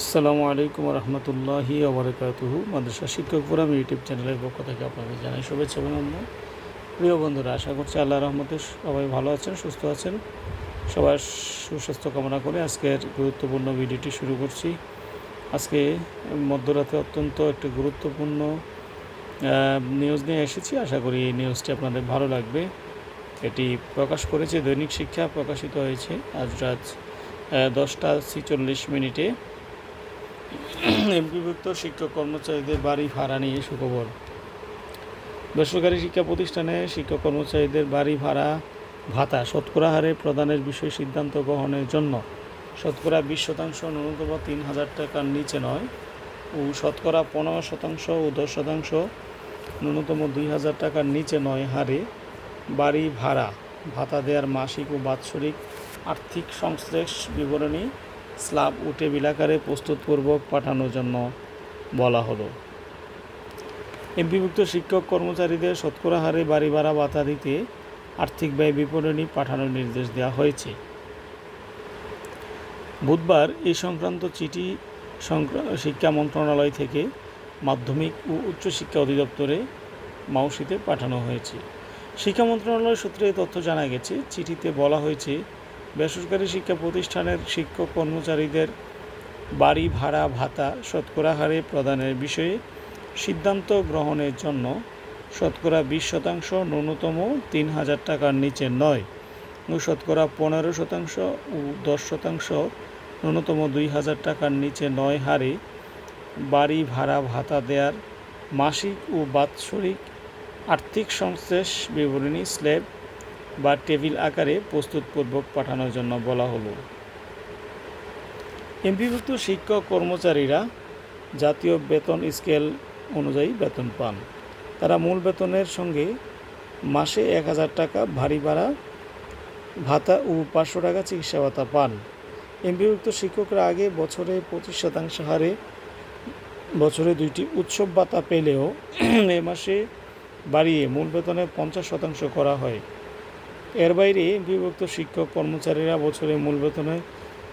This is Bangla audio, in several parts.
আসসালামু আলাইকুম রহমতুল্লাহি ওবরাকাতুহু। মাদ্রাসা শিক্ষক ফোরাম ইউটিউব চ্যানেলের পক্ষ থেকে আপনাদের জানাই শুভেচ্ছা অভিনন্দন। প্রিয় বন্ধুরা, আশা করছি আল্লাহ রহমতে সবাই ভালো আছেন, সুস্থ আছেন। সবার সুস্বাস্থ্য কামনা করে আজকের গুরুত্বপূর্ণ ভিডিওটি শুরু করছি। আজকে মধ্যরাতে অত্যন্ত একটি গুরুত্বপূর্ণ নিউজ নিয়ে এসেছি। আশা করি এই নিউজটি আপনাদের ভালো লাগবে। এটি প্রকাশ করেছে দৈনিক শিক্ষা প্রকাশিত হয়েছে। আজ রাত দশটা ছিচল্লিশ মিনিটে। এমপিভুক্ত শিক্ষক কর্মচারীদের বাড়ি ভাড়া নিয়ে সুখবর। বেসরকারি শিক্ষা প্রতিষ্ঠানে শিক্ষক কর্মচারীদের বাড়ি ভাড়া ভাতা শতকরা হারে প্রদানের বিষয়ে সিদ্ধান্ত গ্রহণের জন্য। শতকরা বিশ শতাংশ ন্যূনতম তিন হাজার টাকার নিচে নয় ও শতকরা পনেরো শতাংশ ও দশ শতাংশ ন্যূনতম দুই হাজার টাকার নিচে নয় হারে বাড়ি ভাড়া। ভাতা দেওয়ার মাসিক ও বাৎসরিক আর্থিক সংশ্লেষ বিবরণী স্ল্যাব ও টেবিল আকারে প্রস্তুতপূর্বক পাঠানোর জন্য বলা হলো। এমপিভুক্ত শিক্ষক কর্মচারীদের শতকরা হারে বাড়ি ভাড়া ভাতা দিতে আর্থিক ব্যয় বিবরণী পাঠানোর নির্দেশ দেওয়া হয়েছে। বুধবার এই সংক্রান্ত চিঠি শিক্ষা মন্ত্রণালয় থেকে মাধ্যমিক ও উচ্চশিক্ষা অধিদপ্তরে মাউসিতে পাঠানো হয়েছে। শিক্ষা মন্ত্রণালয় সূত্রে তথ্য জানা গেছে, চিঠিতে বলা হয়েছে বেসরকারি শিক্ষা প্রতিষ্ঠানের শিক্ষক কর্মচারীদের বাড়ি ভাড়া ভাতা শতকরা হারে প্রদানের বিষয়ে সিদ্ধান্ত গ্রহণের জন্য শতকরা বিশ শতাংশ, ন্যূনতম তিন হাজার টাকার নিচে নয়। ও শতকরা পনেরো শতাংশ ও দশ শতাংশ, ন্যূনতম দুই হাজার টাকার নিচে নয় হারে বাড়ি ভাড়া ভাতা দেওয়ার মাসিক ও বাৎসরিক আর্থিক সংশ্লেষ বিবরণী স্ল্যাব বা টেবিল আকারে প্রস্তুতপূর্বক পাঠানোর জন্য বলা হলো। এমপিভুক্ত শিক্ষক কর্মচারীরা জাতীয় বেতন স্কেল অনুযায়ী বেতন পান। তারা মূল বেতনের সঙ্গে মাসে এক হাজার টাকা ভারী ভাড়া, ভাতা ও পাঁচশো টাকা চিকিৎসা ভাতা পান। এমপিভুক্ত শিক্ষকরা আগে বছরে পঁচিশ শতাংশ হারে বছরে দুইটি উৎসব ভাতা পেলেও এ মাসে বাড়িয়ে মূল বেতনে পঞ্চাশ শতাংশ করা হয়। এর বাইরে বিভক্ত শিক্ষক কর্মচারীরা বছরে মূল বেতনে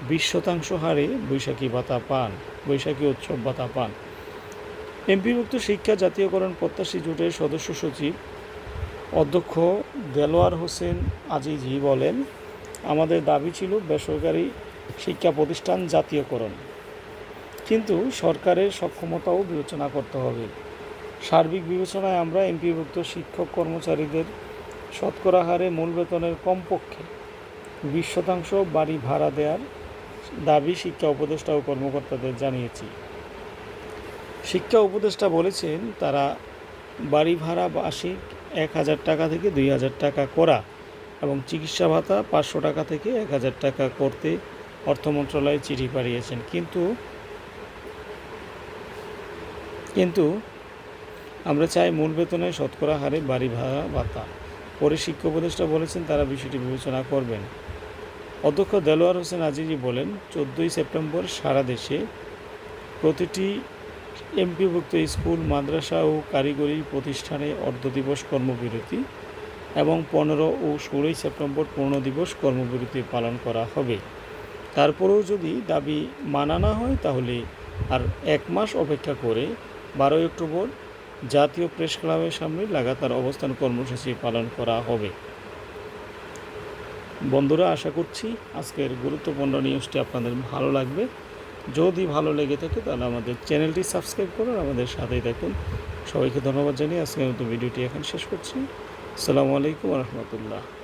বিশ শতাংশ হারে বৈশাখী ভাতা পান, বৈশাখী উৎসব ভাতা পান। এমপিভুক্ত শিক্ষা জাতীয়করণ প্রত্যাশী জোটের সদস্য সচিব অধ্যক্ষ দেলোয়ার হোসেন আজিজি বলেন, আমাদের দাবি ছিল বেসরকারি শিক্ষা প্রতিষ্ঠান জাতীয়করণ। কিন্তু সরকারের সক্ষমতাও বিবেচনা করতে হবে। সার্বিক বিবেচনায় আমরা এমপিভুক্ত শিক্ষক কর্মচারীদের শতকরা হারে মূল বেতনের কমপক্ষে বিশ শতাংশ বাড়ি ভাড়া দেওয়ার দাবি শিক্ষা উপদেষ্টা ও কর্মকর্তাদের জানিয়েছি। শিক্ষা উপদেষ্টা বলেছেন, তারা বাড়ি ভাড়া মাসিক এক হাজার টাকা থেকে দুই হাজার টাকা করা এবং চিকিৎসা ভাতা পাঁচশো টাকা থেকে এক হাজার টাকা করতে অর্থ মন্ত্রণালয়ে চিঠি পাঠিয়েছেন। কিন্তু কিন্তু আমরা চাই মূল বেতনে শতকরা হারে বাড়ি ভাড়া ভাতা। পরে শিক্ষা উপদেষ্টা বলেছেন তারা বিষয়টি বিবেচনা করবেন। অধ্যক্ষ দেলোয়ার হোসেন আজিজি বলেন, চোদ্দোই সেপ্টেম্বর সারা দেশে প্রতিটি এমপিভুক্ত স্কুল, মাদ্রাসা ও কারিগরি প্রতিষ্ঠানে অর্ধ দিবস কর্মবিরতি এবং পনেরো ও ষোলোই সেপ্টেম্বর পূর্ণ দিবস কর্মবিরতি পালন করা হবে। তারপরেও যদি দাবি মানা না হয় তাহলে আর এক মাস অপেক্ষা করে বারোই অক্টোবর জাতীয় প্রেস ক্লাবের সামনে লাগাতার অবস্থান কর্মসূচি পালন করা হবে। বন্ধুরা, আশা করছি আজকের গুরুত্বপূর্ণ নিউজটি আপনাদের ভালো লাগবে। যদি ভালো লেগে থাকে, তাহলে আমাদের চ্যানেলটি সাবস্ক্রাইব করুন, আমাদের সাথেই দেখুন সবাইকে ধন্যবাদ জানিয়ে আজকের মতো ভিডিওটি এখন শেষ করছি। আসসালামু আলাইকুম রহমতুল্লাহ।